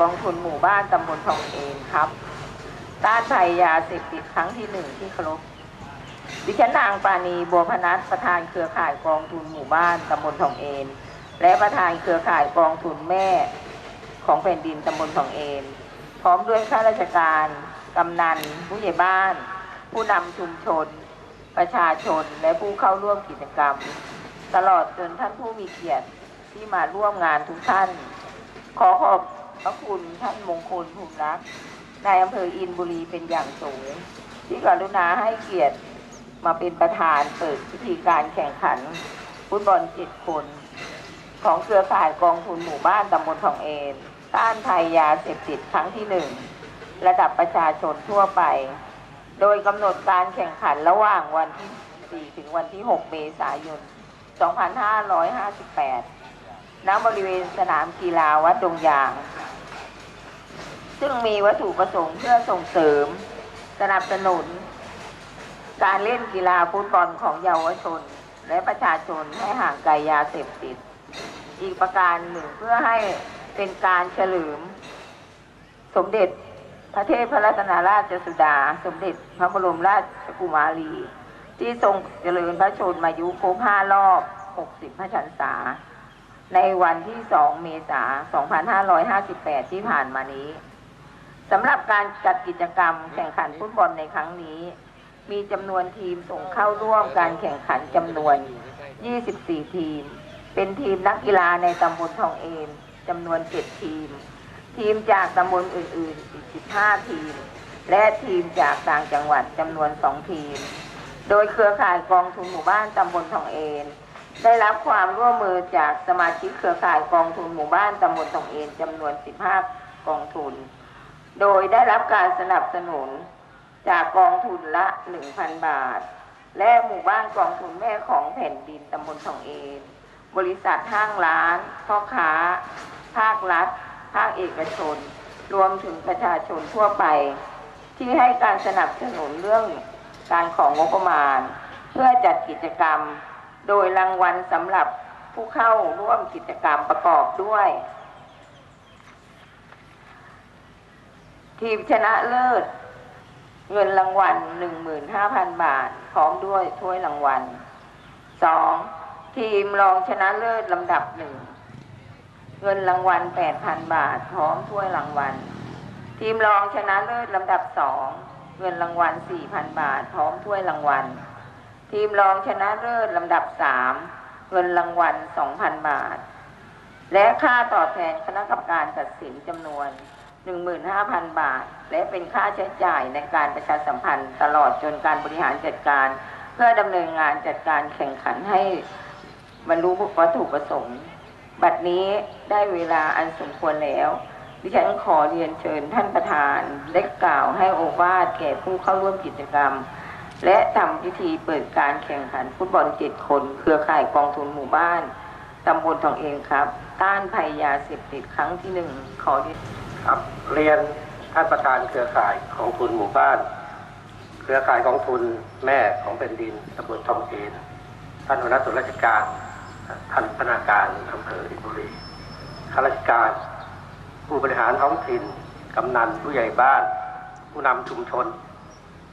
กองทุนหมู่บ้านตำบลทองเอนครับ ต้านภัยยาเสพติดครั้งที่หนึ่งที่ครพดิฉันนางปานีบัวพนัสประธานเครือข่ายกองทุนหมู่บ้านตำบลทองเอนและประธานเครือข่ายกองทุนแม่ของแผ่นดินตำบลทองเอนพร้อมด้วยข้าราชการ กำนัน ผู้ใหญ่บ้าน ผู้นำชุมชน ประชาชนและผู้เข้าร่วมกิจกรรม ตลอดจนท่านผู้มีเกียรติที่มาร่วมงานทุกท่าน ขอขอบ พระคุณท่านมงคลภูมิรักนายอำเภออินบุรีเป็นอย่างสูง ที่กรุณาให้เกียรติมาเป็นประธานเปิดพิธีการแข่งขันฟุตบอลเจ็ดคน ของเครือข่ายกองทุนหมู่บ้านตำบลทองเอนต้านภัยยาเสพติดครั้งที่หนึ่งระดับประชาชนทั่วไป โดยกำหนดการแข่งขันระหว่างวันที่ 4 ถึงวันที่ 6 เมษายน 2558 ณ บริเวณสนามกีฬาวัดดงยาง ซึ่งมีวัตถุประสงค์เพื่อส่งเสริม สนับสนุน การเล่นกีฬาฟุตบอลของเยาวชน และประชาชนให้ห่างไกลยาเสพติด อีกประการหนึ่งเพื่อให้เป็นการเฉลิม สมเด็จพระเทพพระรัตนราชสุดา สมเด็จพระบรมราชกุมารี ที่ทรงเจริญพระชนมายุครบห้ารอบ 60 พระชันษา ในวันที่ 2 เมษายน 2558 ที่ผ่านมานี้ สำหรับการจัดกิจกรรมแข่งขันฟุตบอลในครั้งนี้ มีจำนวนทีมส่งเข้าร่วมการแข่งขันจำนวน 24 ทีม เป็นทีมนักกีฬาในตำบลทองเอนจำนวน 7 ทีม ทีมจากตำบลอื่น ๆ อีก 15 ทีม และทีมจากต่างจังหวัดจำนวน 2 ทีม โดยเครือข่ายกองทุนหมู่บ้านตำบลทองเอนได้รับความร่วมมือจากสมาชิกเครือข่ายกองทุนหมู่บ้านตำบลทองเอนจำนวน 15 กองทุน โดยได้รับการสนับสนุนจากกองทุนละ 1,000 บาท และหมู่บ้านกองทุนแม่ของแผ่นดินตำบลทองเอนบริษัทห้างร้าน พ่อค้า ภาครัฐ ภาคเอกชน รวมถึงประชาชนทั่วไป ที่ให้การสนับสนุนเรื่องการของงบประมาณ เพื่อจัดกิจกรรม โดยรางวัลสำหรับผู้เข้าร่วมกิจกรรมประกอบด้วย ทีมชนะเลิศ เงินรางวัล 15,000 บาท พร้อมด้วยถ้วยรางวัล 2. ทีมรองชนะเลิศลำดับหนึ่งเงินรางวัล 8,000 บาท พร้อมถ้วยรางวัล ทีมรองชนะเลิศลำดับสองเงินรางวัล 4,000 บาท พร้อมถ้วยรางวัล ทีมรองชนะเลิศลำดับสามเงินรางวัล 2,000 บาท และค่าตอบแทนคณะกรรมการตัดสินจำนวน 15,000 บาท และเป็นค่าใช้จ่ายในการประชาสัมพันธ์ตลอดจนการบริหารจัดการ เพื่อดำเนินงานจัดการแข่งขันให้บรรลุวัตถุประสงค์ บัดนี้ได้เวลาอันสมควรแล้ว ดิฉันขอเรียนเชิญท่านประธานได้กล่าวให้โอวาทแก่ผู้เข้าร่วมกิจกรรม และทำพิธีเปิดการแข่งขันฟุตบอลเจ็ดคน เครือข่ายกองทุนหมู่บ้านตำบลทองเองครับ ต้านภัยยาเสพติดครั้งที่หนึ่งขอ ครับเรียนท่านประธานเครือข่ายของทุนหมู่บ้าน เครือข่ายกองทุนแม่ของแผ่นดินตำบลทองเอนท่านหัวหน้าส่วนราชการท่านพนักงานอำเภออินบุรีข้าราชการ ผู้บริหารท้องถิ่นกำนันผู้ใหญ่บ้าน ผู้นำชุมชน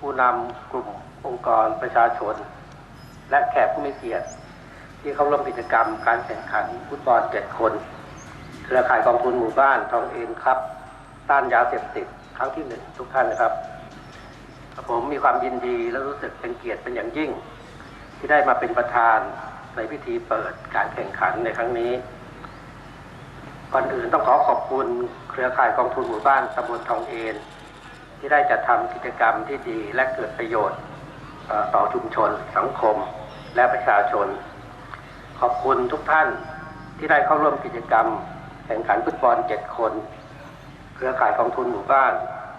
ผู้นำกลุ่มองค์กรประชาชน และแขกผู้มีเกียรติ ที่เข้าร่วมกิจกรรมการแข่งขันฟุตบอลเจ็ดคน เครือข่ายกองทุนหมู่บ้านทองเอ็นครับ ต้านยาเสพติดครั้งที่หนึ่งทุกท่านนะครับ ผมมีความยินดีและรู้สึกเป็นเกียรติเป็นอย่างยิ่ง ที่ได้มาเป็นประธานในพิธีเปิดการแข่งขันในครั้งนี้ก่อนอื่นต้องขอขอบคุณเครือข่ายกองทุนหมู่บ้านตำบลทองเอนที่ได้จัดทำกิจกรรมที่ดีและเกิดประโยชน์ต่อชุมชน สังคม และประชาชน ขอบคุณทุกท่านที่ได้เข้าร่วมกิจกรรม แข่งขันฟุตบอลเจ็ดคน เครือข่ายกองทุนหมู่บ้าน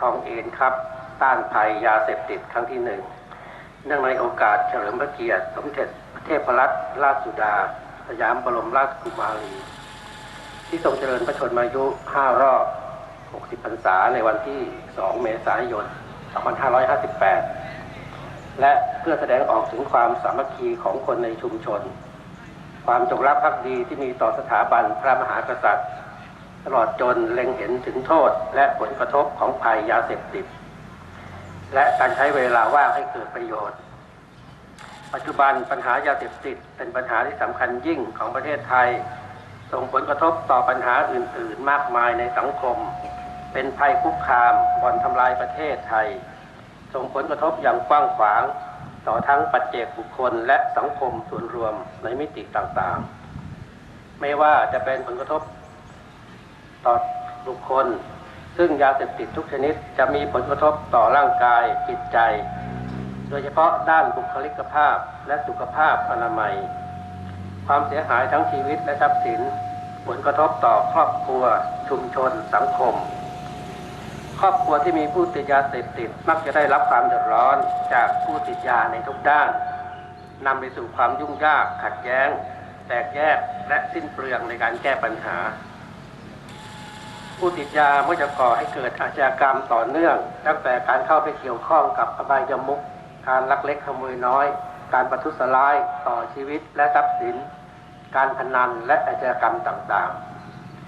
ทองเอ็นครับ ต้านภัยยาเสพติดครั้งที่หนึ่งเนื่องในโอกาสเฉลิมพระเกียรติสมเด็จพระเทพรัตนราชสุดา สยามบรมราชกุมารี ที่ทรงเจริญพระชนมายุ 5 รอบ 60 พรรษาในวันที่ 2 เมษายน 2558 และเพื่อแสดงออกถึงความสามัคคีของคนในชุมชน ความจงรักภักดีที่มีต่อสถาบันพระมหากษัตริย์ ตลอดจนเล็งเห็นถึงโทษและผลกระทบของภัยยาเสพติด และการใช้เวลาว่างให้เกิดประโยชน์ ปัจจุบันปัญหายาเสพติดเป็นปัญหาที่สำคัญยิ่งของประเทศไทย ส่งผลกระทบต่อปัญหาอื่น ๆ มากมายในสังคม เป็นภัยคุกคามบ่อนทำลายประเทศไทย ส่งผลกระทบอย่างกว้างขวาง ต่อทั้งปัจเจกบุคคลและสังคมส่วนรวมในมิติต่างๆ ไม่ว่าจะเป็นผลกระทบ ต่อบุคคล ซึ่งยาเสพติดทุกชนิดจะมีผลกระทบต่อร่างกายจิตใจ โดยเฉพาะด้านบุคลิกภาพและสุขภาพอนามัย ความเสียหายทั้งชีวิตและทรัพย์สิน ผลกระทบต่อครอบครัว ชุมชน สังคม ครอบครัวที่มีผู้ติดยาเสพติดมักจะได้รับความเดือดร้อนจากผู้ติดยาในทุกด้านนำไปสู่ความยุ่งยากขัดแย้ง แตกแยกและสิ้นเปลืองในการแก้ปัญหา ผู้ติดยามักจะก่อให้เกิดอาชญากรรมต่อเนื่องตั้งแต่การเข้าไปเกี่ยวข้องกับอบายมุขการลักเล็กขโมยน้อย การประทุษร้ายต่อชีวิตและทรัพย์สิน การพนันและอาชญากรรมต่าง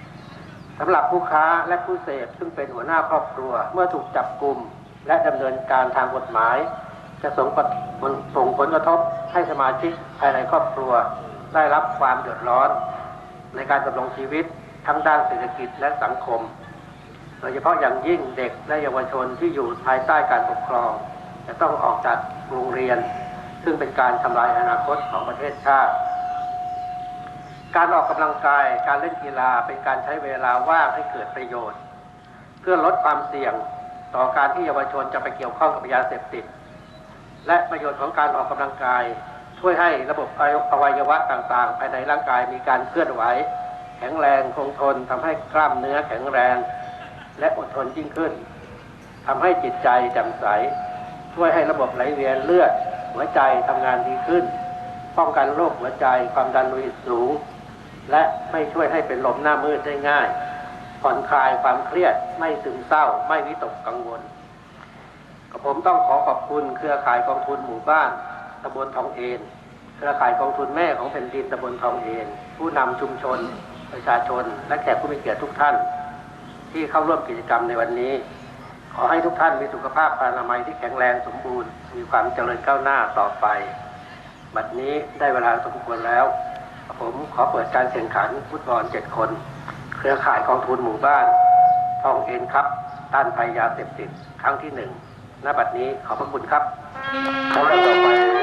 ๆสำหรับผู้ค้าและผู้เสพซึ่งเป็นหัวหน้าครอบครัวเมื่อถูกจับกลุ่มและดำเนินการทางกฎหมาย จะส่งผลส่งผลกระทบให้สมาชิกภายในครอบครัว ได้รับความเดือดร้อน ในการดำรงชีวิต ทั้งด้านเศรษฐกิจและสังคม โดยเฉพาะอย่างยิ่งเด็กและเยาวชนที่อยู่ภายใต้การปกครอง จะต้องออกจากโรงเรียน ซึ่งเป็นการทำลายอนาคตของประเทศชาติ การออกกำลังกายการเล่นกีฬาเป็นการใช้เวลาว่างให้เกิดประโยชน์ เพื่อลดความเสี่ยงต่อการที่เยาวชนจะไปเกี่ยวข้องกับยาเสพติด และประโยชน์ของการออกกำลังกายช่วยให้ระบบอวัยวะต่างๆ ภายในร่างกายมีการเคลื่อนไหว แข็งแรงคงทนทำให้กล้ามเนื้อแข็งแรง และอดทนยิ่งขึ้นทำให้จิตใจแจ่มใส ช่วยให้ระบบไหลเวียนเลือดหัวใจทำงานดีขึ้น ป้องกันโรคหัวใจความดันโลหิตสูง และไม่ช่วยให้เป็นลมหน้ามืดได้ง่ายผ่อนคลายความเครียดไม่ซึมเศร้า ไม่วิตกกังวลกับผมต้องขอขอบคุณเครือข่ายกองทุนหมู่บ้านตำบลทองเอนเครือข่ายกองทุนแม่ของแผ่นดินตำบลทองเอนผู้นำชุมชน ประชาชน และแขกผู้มีเกียรติทุกท่าน ที่เข้าร่วมกิจกรรมในวันนี้ ขอให้ทุกท่านมีสุขภาพอนามัยที่แข็งแรงสมบูรณ์ มีความเจริญก้าวหน้าต่อไป บัดนี้ได้เวลาสมควรแล้ว ผมขอเปิดการแข่งขันฟุตบอลเจ็ดคน เครือข่ายกองทุนหมู่บ้านทองเอ็นครับต้านภัยยาเสพติดครั้งที่หนึ่งณบัดนี้ขอบพระคุณครับลำดับต่อไป